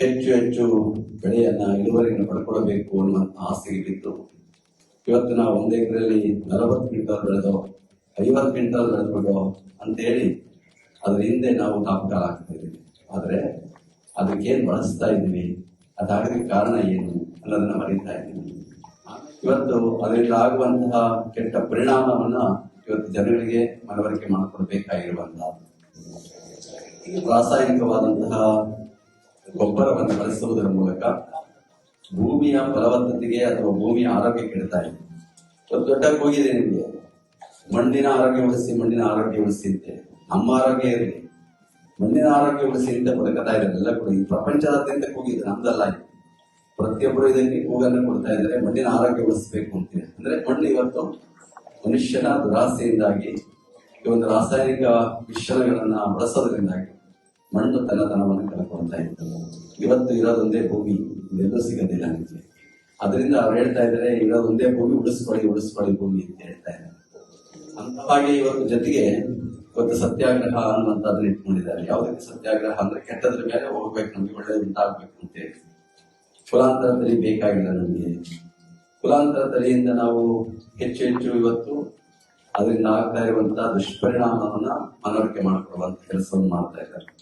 ಹೆಚ್ಚು ಹೆಚ್ಚು ಬೆಳೆಯನ್ನ ಇಳುವರಿಯನ್ನು ಪಡ್ಕೊಳ್ಬೇಕು ಅನ್ನುವಂಥ ಆಸೆಗೆ ಬಿತ್ತು ಇವತ್ತು ನಾವು ಒಂದು ಎಕರೆಯಲ್ಲಿ ನಲವತ್ತು ಕ್ವಿಂಟಲ್ ಬೆಳೆದೋ, ಐವತ್ತು ಕ್ವಿಂಟಲ್ ಬೆಳೆದ್ಬಿಡೋ ಅಂತೇಳಿ ಅದ್ರ ಹಿಂದೆ ನಾವು ನಾಮಕಾಲ ಆಗ್ತಾ ಆದರೆ ಆದ್ರೆ ಅದಕ್ಕೇನು ಬಳಸ್ತಾ ಇದ್ದೀವಿ? ಅದಾಗಲಿಕ್ಕೆ ಕಾರಣ ಏನು ಅನ್ನೋದನ್ನ ಮರೀತಾ ಇದ್ದೀವಿ. ಇವತ್ತು ಅದರಿಂದ ಆಗುವಂತಹ ಕೆಟ್ಟ ಪರಿಣಾಮವನ್ನ ಇವತ್ತು ಜನಗಳಿಗೆ ಮನವರಿಕೆ ಮಾಡಿಕೊಡ್ಬೇಕಾಗಿರುವಂತಹ ರಾಸಾಯನಿಕವಾದಂತಹ ಗೊಬ್ಬರವನ್ನು ಬಳಸುವುದರ ಮೂಲಕ ಭೂಮಿಯ ಫಲವತ್ತತೆಗೆ ಅಥವಾ ಭೂಮಿಯ ಆರೋಗ್ಯ ಕೆಡ್ತಾ ಇದೆ. ಒಂದು ದೊಡ್ಡ ಹೋಗಿದೆ ನಿಮಗೆ. ಮಣ್ಣಿನ ಆರೋಗ್ಯ ಉಳಿಸಿ, ಮಣ್ಣಿನ ಆರೋಗ್ಯ ಉಳಿಸಿ ಅಂತೆ ನಮ್ಮ ಆರೋಗ್ಯ ಇರಲಿ. ಮಣ್ಣಿನ ಆರೋಗ್ಯ ಉಳಿಸಿ ಅಂತ ಬದುಕತಾ ಇದ್ದಾರೆ ಎಲ್ಲ ಕೂಡ ಈ ಪ್ರಪಂಚದಾದ್ಯಂತ ಕೂಗಿದೆ ನಮ್ದಲ್ಲ ಪ್ರತಿಯೊಬ್ಬರು ಇದಕ್ಕೆ ಕೂಗನ್ನು ಕೊಡ್ತಾ ಇದ್ದಾರೆ, ಮಣ್ಣಿನ ಆರೋಗ್ಯ ಉಳಿಸಬೇಕು ಅಂತೇಳಿ ಅಂದ್ರೆ ಮಣ್ಣು ಇವತ್ತು ಮನುಷ್ಯನ ದುರಾಸೆಯಿಂದಾಗಿ, ಈ ಒಂದು ರಾಸಾಯನಿಕ ಮಿಶ್ರಣಗಳನ್ನ ಬಳಸೋದ್ರಿಂದಾಗಿ ಮಣ್ಣು ತನ್ನತನವನ್ನು ಕಳ್ಕೊಳ್ತಾ ಇತ್ತು ಇವತ್ತು ಇರೋದೊಂದೇ ಭೂಮಿ, ಇದೆಲ್ಲೂ ಸಿಗೋದಿಲ್ಲ ನಿಮಗೆ. ಅದರಿಂದ ಅವ್ರು ಹೇಳ್ತಾ ಇದ್ದಾರೆ, ಇರೋದೊಂದೇ ಭೂಮಿ, ಉಳಿಸ್ಕೊಳ್ಳಿ ಉಳಿಸ್ಕೊಳ್ಳಿ ಭೂಮಿ ಅಂತ ಹೇಳ್ತಾ ಇದ್ದಾರೆ. ಅಂತವಾಗಿ ಇವತ್ತು ಜೊತೆಗೆ ಇವತ್ತು ಸತ್ಯಾಗ್ರಹ ಅನ್ನುವಂಥದ್ದನ್ನ ಇಟ್ಕೊಂಡಿದ್ದಾರೆ. ಯಾವುದಕ್ಕೆ ಸತ್ಯಾಗ್ರಹ ಅಂದ್ರೆ ಕೆಟ್ಟದ್ರ ಮೇಲೆ ಹೋಗ್ಬೇಕು, ನಮ್ಗೆ ಒಳ್ಳೇದು ಉಂಟಾಗ್ಬೇಕು ಅಂತ ಹೇಳಿ. ಕುಲಾಂತರ ಬೇಕಾಗಿಲ್ಲ ನಮಗೆ. ಕುಲಾಂತರ ತಲೆಯಿಂದ ನಾವು ಹೆಚ್ಚು ಹೆಚ್ಚು ಇವತ್ತು ಅದರಿಂದ ಆಗ್ತಾ ಇರುವಂತಹ ದುಷ್ಪರಿಣಾಮವನ್ನ ಮನವರಿಕೆ ಮಾಡಿಕೊಳ್ಳುವಂತ ಕೆಲಸವನ್ನು ಮಾಡ್ತಾ ಇದ್ದಾರೆ.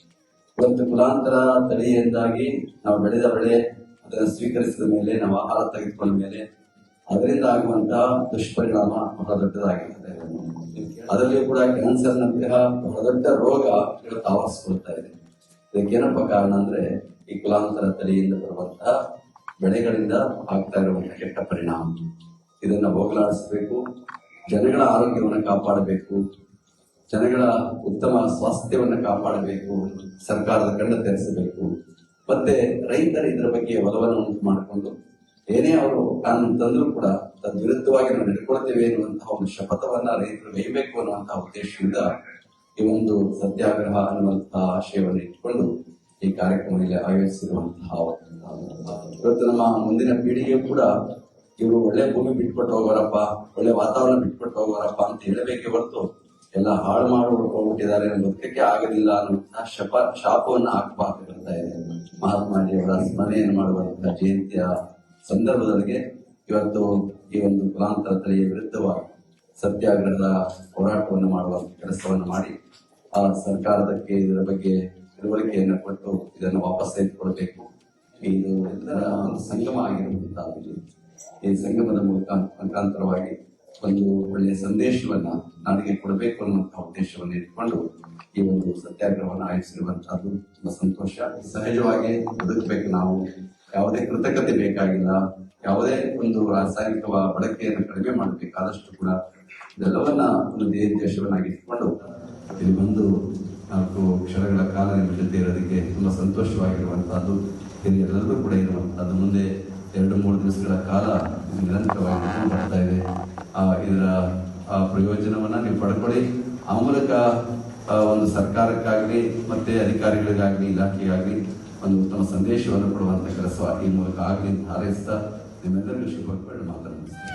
ಇವತ್ತು ಕುಲಾಂತರ ತಳಿಯಿಂದಾಗಿ ನಾವು ಬೆಳೆದ ಬೆಳೆ ಅದನ್ನು ಸ್ವೀಕರಿಸಿದ ಮೇಲೆ, ನಾವು ಆಹಾರ ತೆಗೆದುಕೊಂಡ ಮೇಲೆ ಅದರಿಂದ ಆಗುವಂತಹ ದುಷ್ಪರಿಣಾಮ ಬಹಳ ದೊಡ್ಡದಾಗಿರ್ತದೆ. ಅದರಲ್ಲಿ ಕೂಡ ಕ್ಯಾನ್ಸರ್ ನಂತಹ ಬಹಳ ದೊಡ್ಡ ರೋಗ ಆವರಿಸಿಕೊಳ್ತಾ ಇದೆ. ಇದಕ್ಕೇನಪ್ಪ ಕಾರಣ ಅಂದ್ರೆ ಈ ಕುಲಾಂತರ ತಳಿಯಿಂದ ಬರುವಂತಹ ಬೆಳೆಗಳಿಂದ ಆಗ್ತಾ ಇರುವಂತಹ ಕೆಟ್ಟ ಪರಿಣಾಮ. ಇದನ್ನ ಹೋಗಲಾಡಿಸಬೇಕು, ಜನಗಳ ಆರೋಗ್ಯವನ್ನು ಕಾಪಾಡಬೇಕು ಜನಗಳ ಉತ್ತಮ ಸ್ವಾಸ್ಥ್ಯವನ್ನು ಕಾಪಾಡಬೇಕು, ಸರ್ಕಾರದ ಕಣ್ಣು ತೆರೆಸಬೇಕು. ಮತ್ತೆ ರೈತರ ಇದರ ಬಗ್ಗೆ ಒಲವನ್ನು ಉಂಟು ಮಾಡಿಕೊಂಡು, ಏನೇ ಅವರು ಕಾನೂನು ತಂದರೂ ಕೂಡ ತದ್ವಿರುದ್ಧವಾಗಿ ನಾವು ನಡ್ಕೊಳ್ತೇವೆ ಎನ್ನುವಂತಹ ಒಂದು ಶಪಥವನ್ನ ರೈತರು ಬೇಯಬೇಕು ಅನ್ನುವಂತಹ ಉದ್ದೇಶದಿಂದ ಈ ಒಂದು ಸತ್ಯಾಗ್ರಹ ಅನ್ನುವಂತಹ ಆಶಯವನ್ನು ಇಟ್ಟುಕೊಂಡು ಈ ಕಾರ್ಯಕ್ರಮದಲ್ಲಿ ಆಯೋಜಿಸಿರುವಂತಹ ಇವತ್ತು ನಮ್ಮ ಮುಂದಿನ ಪೀಳಿಗೆ ಕೂಡ ಇವರು ಒಳ್ಳೆ ಭೂಮಿ ಬಿಟ್ಕೊಟ್ಟು ಹೋಗೋರಪ್ಪ, ಒಳ್ಳೆ ವಾತಾವರಣ ಬಿಟ್ಕೊಟ್ಟು ಹೋಗೋರಪ್ಪ ಅಂತ ಹೇಳಬೇಕೇ ಹೊರತು ಎಲ್ಲ ಹಾಳು ಮಾಡಿ ಹೋಗ್ಬಿಟ್ಟಿದ್ದಾರೆ ಬದುಕಕ್ಕೆ ಆಗಲಿಲ್ಲ ಅನ್ನುವಂತಹ ಶಪ, ಶಾಪವನ್ನು ಹಾಕಬಾರ್ದು ಹೇಳ್ತಾ ಇದೆ. ಮಹಾತ್ಮಾಜಿಯವರ ಸ್ಮರಣೆಯನ್ನು ಮಾಡುವಂತಹ ಜಯಂತಿಯ ಸಂದರ್ಭದೊಳಗೆ ಇವತ್ತು ಈ ಒಂದು ಕುಲಾಂತರ ತಲೆಯ ವಿರುದ್ಧವಾಗಿ ಸತ್ಯಾಗ್ರಹದ ಹೋರಾಟವನ್ನು ಮಾಡುವ ಕೆಲಸವನ್ನು ಮಾಡಿ, ಆ ಸರ್ಕಾರದಕ್ಕೆ ಇದರ ಬಗ್ಗೆ ತಿಳುವಳಿಕೆಯನ್ನು ಕೊಟ್ಟು ಇದನ್ನು ವಾಪಸ್ ತೆಗೆದುಕೊಳ್ಬೇಕು. ಇದು ಎಲ್ಲರ ಒಂದು ಸಂಗಮ ಆಗಿರುವಂತಹ ಈ ಸಂಗಮದ ಮೂಲಕ ಮುಖಾಂತರವಾಗಿ ಒಂದು ಒಳ್ಳೆಯ ಸಂದೇಶವನ್ನ ನಾಡಿಗೆ ಕೊಡಬೇಕು ಅನ್ನುವಂತಹ ಉದ್ದೇಶವನ್ನು ಇಟ್ಕೊಂಡು ಈ ಒಂದು ಸತ್ಯಾಗ್ರಹವನ್ನು ಆಯೋಜಿಸಿರುವಂತಹದ್ದು ತುಂಬಾ ಸಂತೋಷ. ಸಹಜವಾಗಿ ಬದುಕಬೇಕು ನಾವು. ಯಾವುದೇ ಕೃತಕತೆ ಬೇಕಾಗಿಲ್ಲ. ಯಾವುದೇ ಒಂದು ರಾಸಾಯನಿಕ ಬಳಕೆಯನ್ನು ಕಡಿಮೆ ಮಾಡಬೇಕಾದಷ್ಟು ಕೂಡ ಇದೆಲ್ಲವನ್ನ ಒಂದು ದೇಶವನ್ನಾಗಿ ಇಟ್ಕೊಂಡು ಇಲ್ಲಿ ಬಂದು ನಾಲ್ಕು ಕ್ಷಣಗಳ ಕಾಲ ನಿಮ್ಮ ಜೊತೆ ಇರೋದಕ್ಕೆ ತುಂಬಾ ಸಂತೋಷವಾಗಿರುವಂತಹದ್ದು. ಇಲ್ಲಿ ಎಲ್ಲರಿಗೂ ಕೂಡ ಇರುವಂತಹದ್ದು. ಮುಂದೆ ಎರಡು, ಮೂರು ದಿವಸಗಳ ಕಾಲ ನಿರಂತರವಾಗಿ ಬರ್ತಾ ಇದೆ. ಇದರ ಪ್ರಯೋಜನವನ್ನ ನೀವು ಪಡ್ಕೊಳ್ಳಿ. ಆ ಮೂಲಕ ಒಂದು ಸರ್ಕಾರಕ್ಕಾಗಲಿ ಮತ್ತೆ ಅಧಿಕಾರಿಗಳಿಗಾಗಲಿ ಇಲಾಖೆಗಾಗಲಿ ಒಂದು ಉತ್ತಮ ಸಂದೇಶವನ್ನು ಕೊಡುವಂತ ಕೆಲಸ ಈ ಮೂಲಕ ಆಗ್ಲಿ ಹಾರೈಸ್ತಾ ನಿಮ್ಮೆಲ್ಲರಿಗೂ ಶುಭ ಮಾತನಾಡ್ತೀನಿ.